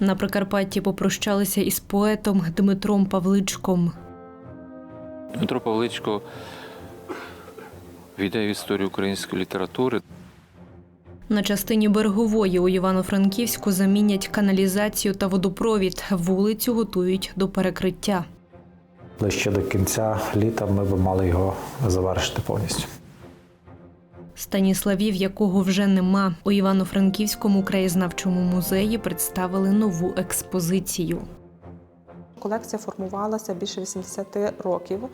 На Прикарпатті попрощалися із поетом Дмитром Павличком. Дмитро Павличко війде в історію української літератури. На частині берегової у Івано-Франківську замінять каналізацію та водопровід. Вулицю готують до перекриття. Ще до кінця літа ми б мали його завершити повністю. Станіславів, якого вже нема. У Івано-Франківському краєзнавчому музеї представили нову експозицію. Колекція формувалася більше 80 років.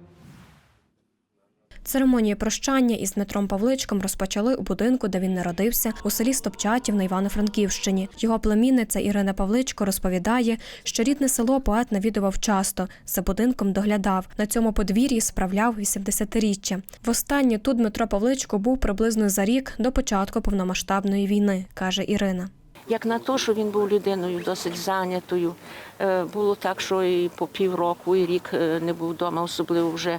Церемонію прощання із Дмитром Павличком розпочали у будинку, де він народився, у селі Стопчатів на Івано-Франківщині. Його племінниця Ірина Павличко розповідає, що рідне село поет навідував часто. За будинком доглядав. На цьому подвір'ї справляв 80-річчя. Востаннє тут Дмитро Павличко був приблизно за рік до початку повномасштабної війни, каже Ірина. Як на те, що він був людиною досить зайнятою, Е, було так, що і по півроку, і рік е, не був вдома, особливо вже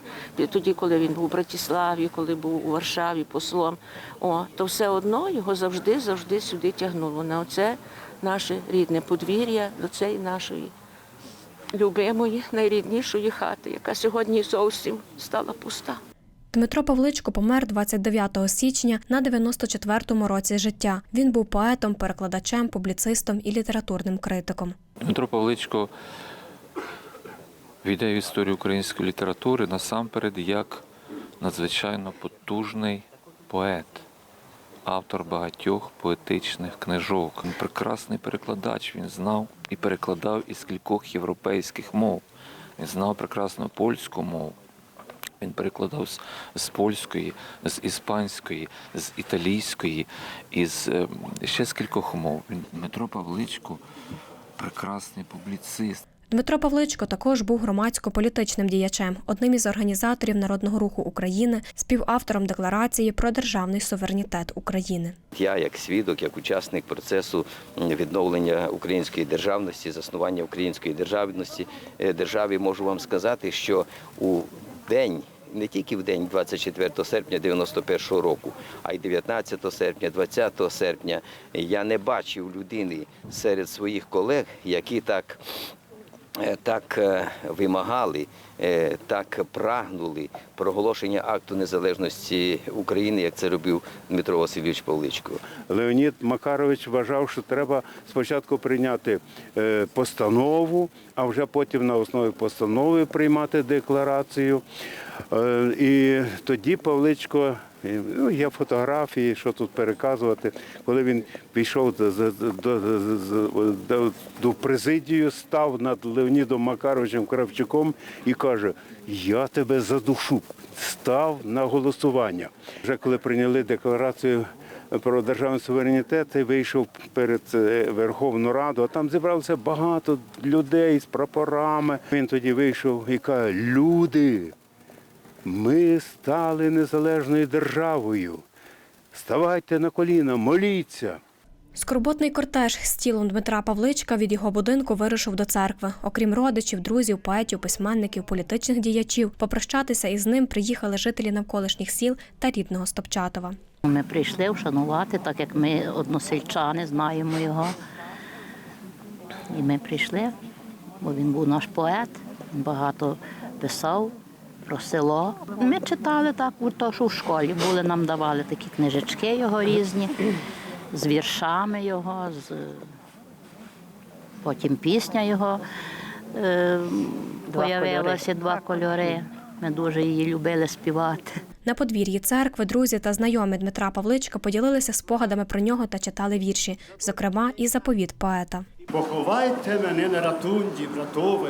тоді, коли він був у Братиславі, коли був у Варшаві послом. О, то все одно його завжди, завжди сюди тягнуло. На оце наше рідне подвір'я, до цієї нашої любимої, найріднішої хати, яка сьогодні зовсім стала пуста. Дмитро Павличко помер 29 січня на 94-му році життя. Він був поетом, перекладачем, публіцистом і літературним критиком. Дмитро Павличко війде в історію української літератури насамперед як надзвичайно потужний поет, автор багатьох поетичних книжок. Він прекрасний перекладач. Він знав і перекладав із кількох європейських мов. Він знав прекрасно польську мову. Він перекладав з, з польської, з іспанської, з італійської, із е, ще з кількох мов. Він Дмитро Павличко прекрасний публіцист. Дмитро Павличко також був громадсько-політичним діячем, одним із організаторів Народного руху України, співавтором декларації про державний суверенітет України. Я, як свідок, як учасник процесу відновлення української державності, заснування української державності е, державі, можу вам сказати, що у день. Не тільки в день 24 серпня 91 року, а й 19 серпня, 20 серпня. Я не бачив людини серед своїх колег, які так так е, вимагали, е, так прагнули проголошення акту незалежності України, як це робив Дмитро Васильович Павличко. Леонід Макарович вважав, що треба спочатку прийняти е, постанову, а вже потім на основі постанови приймати декларацію. Е, І тоді Павличко, е, ну, є фотографії, що тут переказувати, коли він пішов до, до, до, до, президію, став над Леонідом Макаровичем Кравчуком і каже: Я тебе задушу, став на голосування. Вже коли прийняли декларацію про державний суверенітет і вийшов перед е, Верховну Раду, а там зібралося багато людей з прапорами. Він тоді вийшов і каже: Люди, ми стали незалежною державою. Ставайте на коліна, моліться. Скорботний кортеж з тілом Дмитра Павличка від його будинку вирушив до церкви. Окрім родичів, друзів, поетів, письменників, політичних діячів, попрощатися із ним приїхали жителі навколишніх сіл та рідного Стопчатова. Ми прийшли вшанувати, так як ми односельчани, знаємо його. І ми прийшли, бо він був наш поет, він багато писав про село. Ми читали так, то, що в школі були, нам давали такі книжечки його різні, з віршами його, з... потім пісня його е... появилася два кольори. Ми дуже її любили співати. На подвір'ї церкви друзі та знайомі Дмитра Павличка поділилися спогадами про нього та читали вірші, зокрема і заповіт поета. Поховайте мене на ратунді, братове,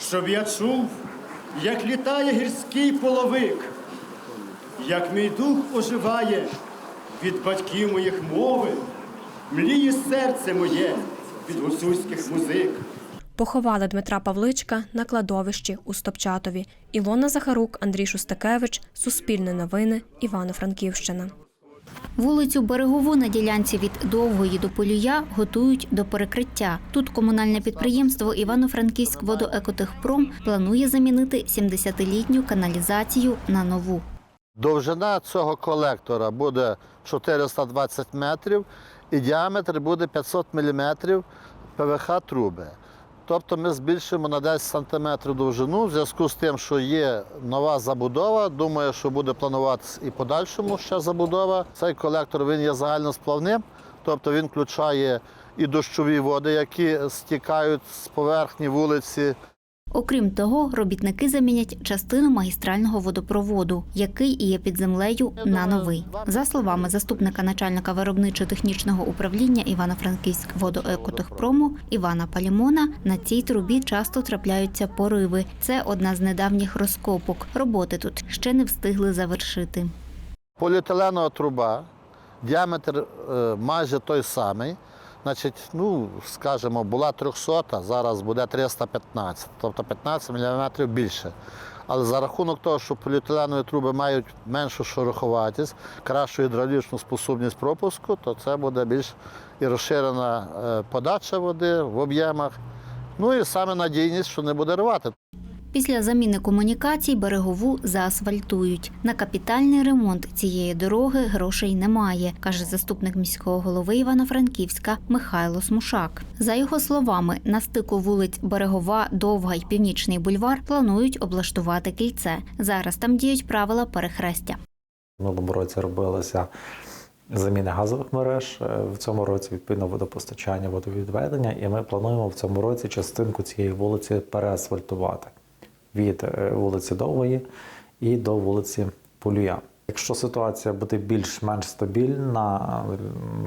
щоб я чув, як літає гірський половик, як мій дух оживає від батьків моїх мови, мліє серце моє від гуцульських музик. Поховали Дмитра Павличка на кладовищі у Стопчатові. Ілона Захарук, Андрій Шустакевич, Суспільне новини, Івано-Франківщина. Вулицю Берегову на ділянці від Довгої до Полюя готують до перекриття. Тут комунальне підприємство Івано-Франківськ водоекотехпром планує замінити 70-літню каналізацію на нову. Довжина цього колектора буде 420 метрів і діаметр буде 500 міліметрів ПВХ труби. Тобто ми збільшимо на 10 сантиметрів довжину в зв'язку з тим, що є нова забудова. Думаю, що буде плануватися і подальшому ще забудова. Цей колектор він є загальносплавним, тобто він включає і дощові води, які стікають з поверхні вулиці. Окрім того, робітники замінять частину магістрального водопроводу, який і є під землею, на новий. За словами заступника начальника виробничо-технічного управління Івано-Франківськ водоекотехпрому Івана Палімона, на цій трубі часто трапляються пориви. Це одна з недавніх розкопок. Роботи тут ще не встигли завершити. Поліетиленова труба, діаметр е, майже той самий. Значить, ну, скажімо, була 300, зараз буде 315, тобто 15 мм більше. Але за рахунок того, що поліетиленові труби мають меншу шероховатість, кращу гідравлічну способність пропуску, то це буде більш і розширена е, подача води в об'ємах. Ну і саме надійність, що не буде рвати. Після заміни комунікацій берегову заасфальтують. На капітальний ремонт цієї дороги грошей немає, каже заступник міського голови Івано-Франківська Михайло Смушак. За його словами, на стику вулиць Берегова, Довга й Північний бульвар планують облаштувати кільце. Зараз там діють правила перехрестя. Минулому році робилися заміни газових мереж. е, В цьому році відповідно водопостачання, водовідведення, і ми плануємо в цьому році частинку цієї вулиці переасфальтувати від е, вулиці Довгої і до вулиці Полюя. Якщо ситуація буде більш-менш стабільна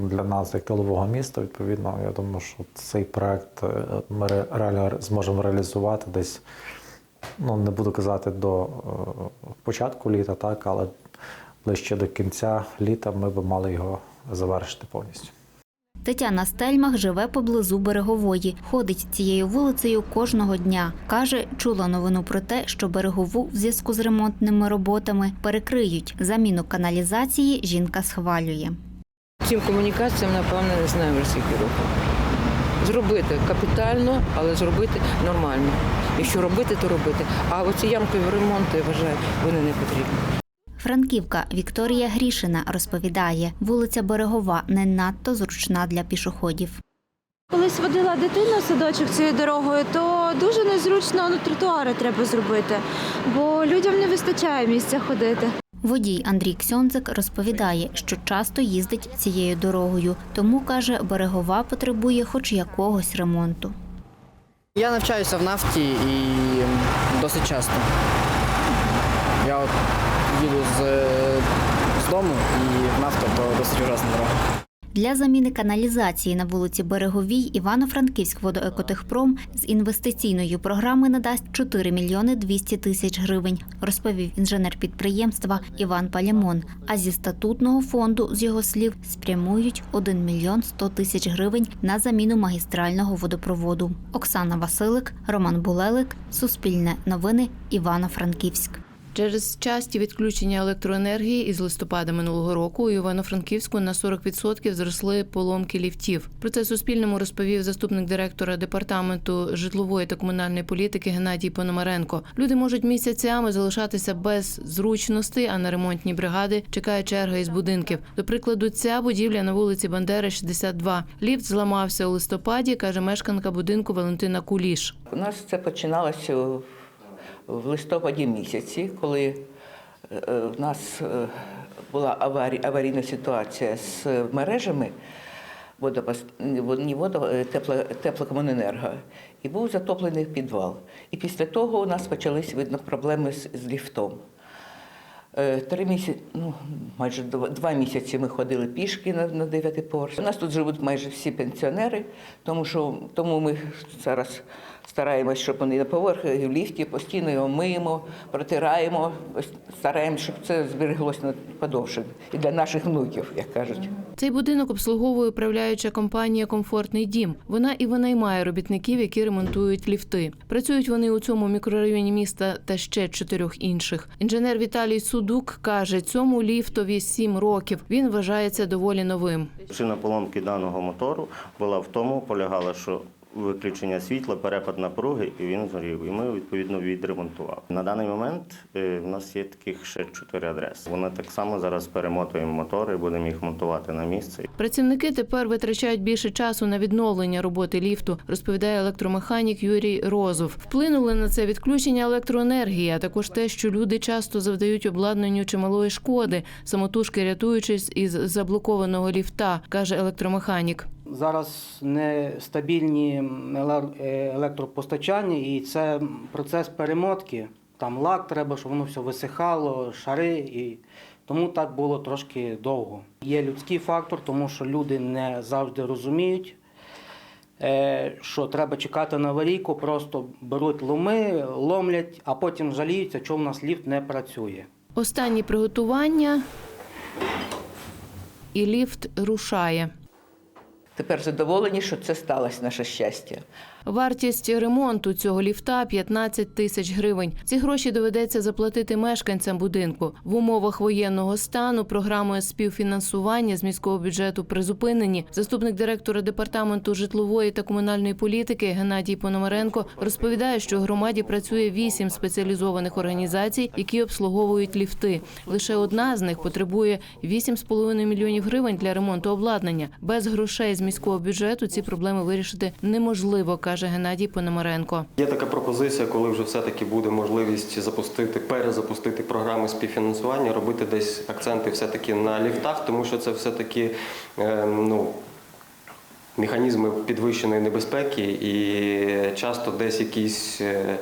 для нас, як тилового міста, відповідно, я думаю, що цей проект е, ми ре- реально зможемо реалізувати десь ну не буду казати до е, початку літа, так, але ближче до кінця літа ми би мали його завершити повністю. Тетяна Стельмах живе поблизу берегової. Ходить цією вулицею кожного дня. Каже, чула новину про те, що берегову в зв'язку з ремонтними роботами перекриють. Заміну каналізації жінка схвалює. Цим комунікаціям, напевно, не знаю скільки років. Зробити капітально, але зробити нормально. Якщо робити, то робити. А оці ямкові ремонти, я вважаю, вони не потрібні. Франківка Вікторія Грішина розповідає, вулиця Берегова не надто зручна для пішоходів. Колись водила дитину в садочок цією дорогою, то дуже незручно ну, тротуари треба зробити, бо людям не вистачає місця ходити. Водій Андрій Ксьонзик розповідає, що часто їздить цією дорогою, тому каже, берегова потребує хоч якогось ремонту. Я навчаюся в нафті і досить часто. Я от їду з, з дому і в нафту то досить ужасна дорога. Для заміни каналізації на вулиці Береговій Івано-Франківськ водоекотехпром з інвестиційної програми надасть 4 мільйони 200 тисяч гривень, розповів інженер підприємства Іван Палімон. А зі статутного фонду, з його слів, спрямують 1 мільйон 100 тисяч гривень на заміну магістрального водопроводу. Оксана Василик, Роман Булелик, Суспільне новини, Івано-Франківськ. Через часті відключення електроенергії із листопада минулого року у Івано-Франківську на 40% зросли поломки ліфтів. Про це Суспільному розповів заступник директора департаменту житлової та комунальної політики Геннадій Пономаренко. Люди можуть місяцями залишатися без зручностей, а на ремонтні бригади чекає черга із будинків. До прикладу, ця будівля на вулиці Бандери, 62. Ліфт зламався у листопаді, каже мешканка будинку Валентина Куліш. У нас це починалося в- листопаді місяці, коли е, в нас е, була аварі- аварійна ситуація з мережами водопос... водо... е, тепло... теплокомуненерго, і був затоплений підвал. І після того у нас почались видно проблеми з, з ліфтом. Е, Три місяці, ну майже два, місяці ми ходили пішки на, на дев'ятий поверх. У нас тут живуть майже всі пенсіонери, тому що тому ми зараз стараємось, щоб вони на поверхі і в ліфті постійно його миємо, протираємо, стараємося, щоб це збереглося на подовше і для наших внуків, як кажуть. Цей будинок обслуговує управляюча компанія Комфортний дім. Вона і винаймає робітників, які ремонтують ліфти. Працюють вони у цьому мікрорайоні міста та ще чотирьох інших. Інженер Віталій Судук каже, цьому ліфтові сім років. Він вважається доволі новим. Причина поломки даного мотору була в тому, полягала, що виключення світла, перепад напруги, і він згорів. І ми відповідно відремонтували. На даний момент е, в нас є таких ще чотири адреси. Вони так само зараз перемотуємо мотори, будемо їх монтувати на місце. Працівники тепер витрачають більше часу на відновлення роботи ліфту, розповідає електромеханік Юрій Розов. Вплинули на це відключення електроенергії, а також те, що люди часто завдають обладнанню чималої шкоди, самотужки рятуючись із заблокованого ліфта, каже електромеханік. Зараз нестабільні е, електропостачання, і це процес перемотки. Там лак треба, щоб воно все висихало, шари, і тому так було трошки довго. Є людський фактор, тому що люди не завжди розуміють, е, що треба чекати на аварійку, просто беруть ломи, ломлять, а потім жаліються, що в нас ліфт не працює. Останні приготування і ліфт рушає. Тепер задоволені, що це сталося наше щастя. Вартість ремонту цього ліфта 15 тисяч гривень. Ці гроші доведеться заплатити мешканцям будинку. В умовах воєнного стану програмою співфінансування з міського бюджету призупинені. Заступник директора департаменту житлової та комунальної політики Геннадій Пономаренко розповідає, що в громаді працює вісім спеціалізованих організацій, які обслуговують ліфти. Лише одна з них потребує 8,5 мільйонів гривень для ремонту обладнання. Без грошей з міського бюджету ці проблеми вирішити неможливо, каже Геннадій Пономаренко. Є така пропозиція, коли вже все-таки буде можливість запустити, перезапустити програми співфінансування, робити десь акценти все-таки на ліфтах, тому що це все-таки е, ну, механізми підвищеної небезпеки і часто десь якісь е,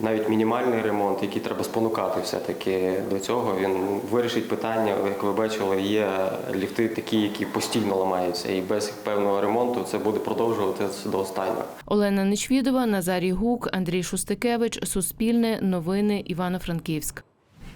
навіть мінімальний ремонт, який треба спонукати все-таки до цього. Він вирішить питання, як ви бачили, є ліфти такі, які постійно ламаються, і без певного ремонту це буде продовжуватися до останнього. Олена Нечвідова, Назарій Гук, Андрій Шустикевич, Суспільне, Новини, Івано-Франківськ.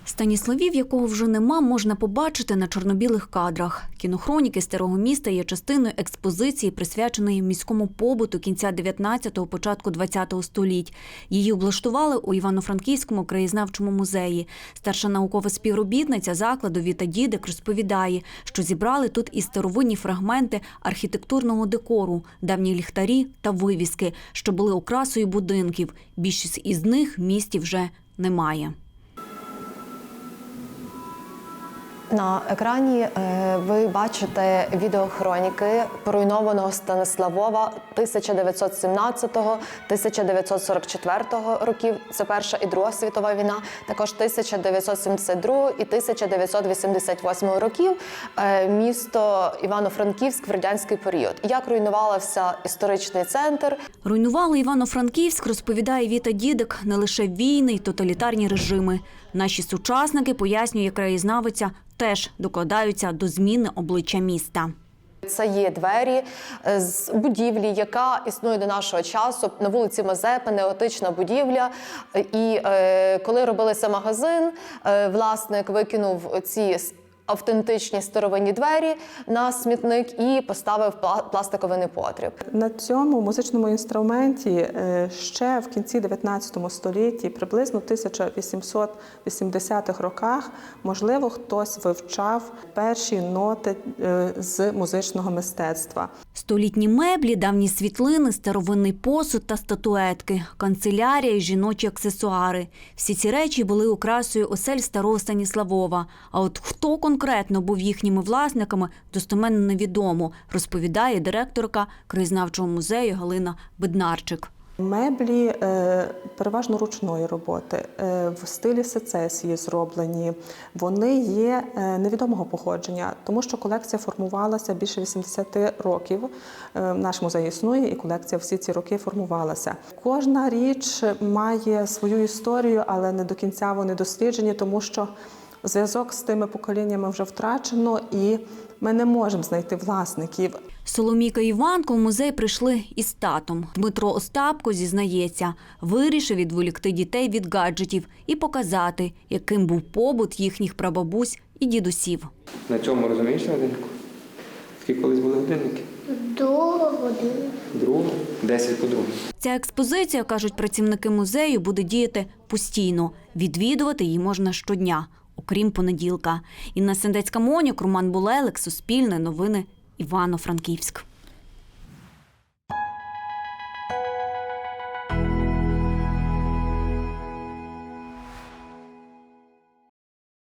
Станіславів, якого вже нема, можна побачити на чорнобілих кадрах. Кінохроніки старого міста є частиною експозиції, присвяченої міському побуту кінця 19-го, початку 20-го століть. Її облаштували у Івано-Франківському краєзнавчому музеї. Старша наукова співробітниця закладу Віта Дідик розповідає, що зібрали тут і старовинні фрагменти архітектурного декору, давні ліхтарі та вивіски, що були окрасою будинків. Більшість із них в місті вже немає. На екрані е, ви бачите відеохроніки поруйнованого Станиславова 1917-1944 років. Це Перша і Друга світова війна. Також 1972 і 1988 років е, місто Івано-Франківськ в радянський період. Як руйнувався історичний центр, Руйнували Івано-Франківськ, розповідає Віта Дідик, не лише війни й тоталітарні режими. Наші сучасники, пояснює краєзнавиця, теж докладаються до зміни обличчя міста. Це є двері е, з будівлі, яка існує до нашого часу на вулиці Мазепи, неотична будівля. І е, коли робилися магазин, е, власник викинув ці автентичні старовинні двері на смітник і поставив пла- пластиковий непотріб. На цьому музичному інструменті е, ще в кінці 19 столітті, приблизно в 1880-х роках, можливо, хтось вивчав перші ноти е, з музичного мистецтва. Столітні меблі, давні світлини, старовинний посуд та статуетки, канцелярія і жіночі аксесуари. Всі ці речі були окрасою осель старого Станіславова. А от хто конкретно був їхніми власниками, достеменно невідомо, розповідає директорка краєзнавчого музею Галина Беднарчик. Меблі е, переважно ручної роботи, е, в стилі сецесії зроблені. Вони є е, невідомого походження, тому що колекція формувалася більше 80 років. Наш музей існує, і колекція всі ці роки формувалася. Кожна річ має свою історію, але не до кінця вони досліджені, тому що зв'язок з тими поколіннями вже втрачено, і ми не можемо знайти власників. Соломіка Іванко в музей прийшли із татом. Дмитро Остапко зізнається, вирішив відволікти дітей від гаджетів і показати, яким був побут їхніх прабабусь і дідусів. На чому розумієш годиннику? Скільки колись були годинники? Друга година. Другу? Десять по другу. Ця експозиція, кажуть працівники музею, буде діяти постійно. Відвідувати її можна щодня, окрім понеділка. Інна Сендецька Монюк, Роман Булелик, Суспільне, Новини, Івано-Франківськ.